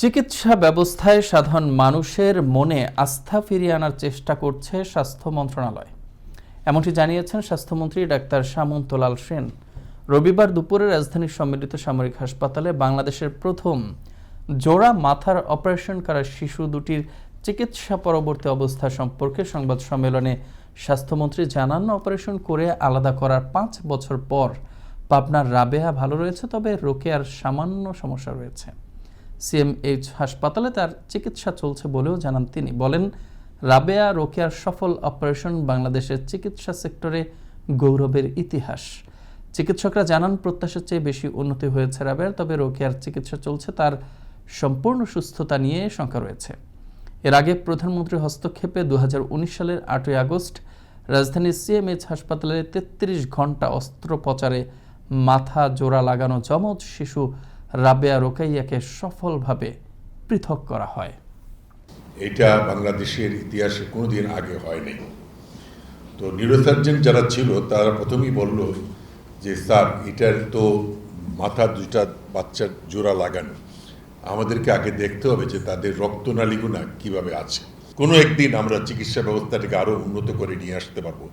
চিকিৎসা ব্যবস্থায় সাধারণ মানুষের মনে আস্থা ফিরিয়ে আনার চেষ্টা করছে স্বাস্থ্য মন্ত্রণালয়। এমনটি জানিয়েছেন স্বাস্থ্যমন্ত্রী ডাক্তার সামন্তলাল সেন। রবিবার দুপুরে রাজধানীর সম্মিলিত সামরিক হাসপাতালে বাংলাদেশের প্রথম জোড়া মাথার অপারেশন করা শিশু দুটির চিকিৎসা পরবর্তী অবস্থা সম্পর্কে সংবাদ সম্মেলনে স্বাস্থ্যমন্ত্রী জানান, অপারেশন করে আলাদা করার পাঁচ বছর পর পাবনার রাবেয়া ভালো রয়েছে, তবে রোকেয়ার সামান্য সমস্যা রয়েছে। সিএমএইচ হাসপাতালে তার চিকিৎসা চলছে বলেও জানান তিনি। বলেন, রাবেয়া রোকেয়ার সফল অপারেশন বাংলাদেশের চিকিৎসা সেক্টরে গৌরবের ইতিহাস। চিকিৎসকরা জানান, প্রত্যাশার চেয়ে বেশি উন্নতি হয়েছে রাবেয়ার, তবে রোকেয়ার চিকিৎসা চলছে, তার সম্পূর্ণ সুস্থতা নিয়ে শঙ্কা রয়েছে। এর আগে প্রধানমন্ত্রীর হস্তক্ষেপে দু হাজার উনিশ সালের আটই আগস্ট রাজধানীর সিএমএইচ হাসপাতালে তেত্রিশ ঘণ্টা অস্ত্রোপচারে মাথা জোড়া লাগানো যমজ শিশু রাবেয়া রোকাইয়াকে সফলভাবে পৃথক করা হয়। এটা বাংলাদেশের ইতিহাসে কোনোদিন আগে হয়নি। তো নিউরোসার্জন যারা ছিল, তারা প্রথমেই বলল যে, স্যার, এটার তো মাথা দুইটা বাচ্চার জোড়া লাগানো। আমাদেরকে আগে দেখতে হবে যে, তাদের রক্তনালীগুনা কীভাবে আছে। কোনো একদিন আমরা চিকিৎসা ব্যবস্থাটাকে আরও উন্নত করে নিয়ে আসতে পারব।